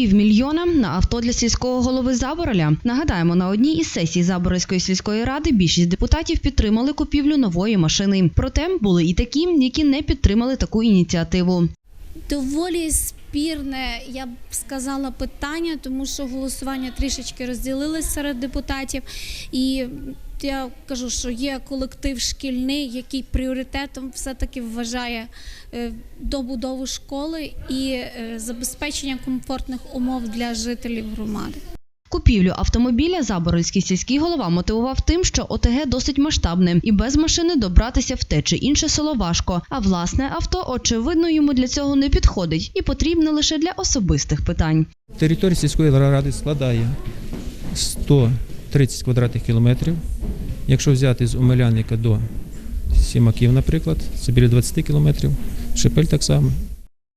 Півмільйона на авто для сільського голови Забороля. Нагадаємо, на одній із сесій Заборольської сільської ради більшість депутатів підтримали купівлю нової машини. Проте були і такі, які не підтримали таку ініціативу. Доволі спірне, я б сказала, питання, тому що голосування трішечки розділилось серед депутатів. І я кажу, що є колектив шкільний, який пріоритетом все-таки вважає е, добудову школи і е, забезпечення комфортних умов для жителів громади. Купівлю автомобіля Заборольський сільський голова мотивував тим, що ОТГ досить масштабне, і без машини добратися в те чи інше село важко. А власне авто, очевидно, йому для цього не підходить і потрібне лише для особистих питань. Територія сільської ради складає 130 квадратних кілометрів. Якщо взяти з Омеляника до Сімаків, наприклад, це біля 20 кілометрів. Шепель так само.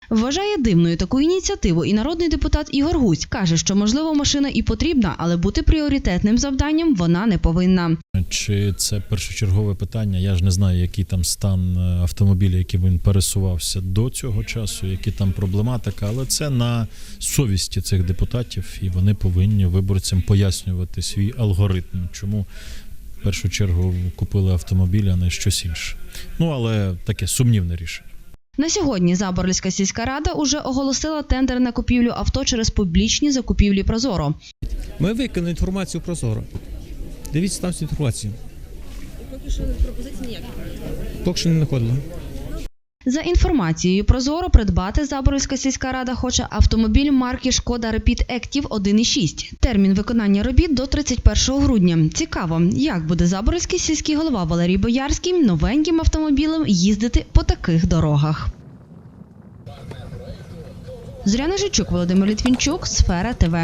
Вважає дивною таку ініціативу і народний депутат Ігор Гусь каже, що можливо машина і потрібна, але бути пріоритетним завданням вона не повинна. Чи це першочергове питання? Я ж не знаю, який там стан е, автомобіля, яким він пересувався до цього часу, які там проблематика, але це на совісті цих депутатів, і вони повинні виборцям пояснювати свій алгоритм, чому в першу чергу купили автомобіль, а не щось інше. Ну але таке сумнівне рішення. На сьогодні Заборльська сільська рада уже оголосила тендер на купівлю авто через публічні закупівлі Прозоро. Ми викинули інформацію Прозоро. Дивіться там всю інформацію. Поки що пропозиції ніяких? Поки що не знаходили. За інформацією Прозоро придбати Заборольська сільська рада хоче автомобіль марки Шкода Rapid Active 1.6. Термін виконання робіт до 31 грудня. Цікаво, як буде Заборольський сільський голова Валерій Боярський новеньким автомобілем їздити по таких дорогах. Зоряна Жичук, Володимир Літвінчук, Сфера ТВ.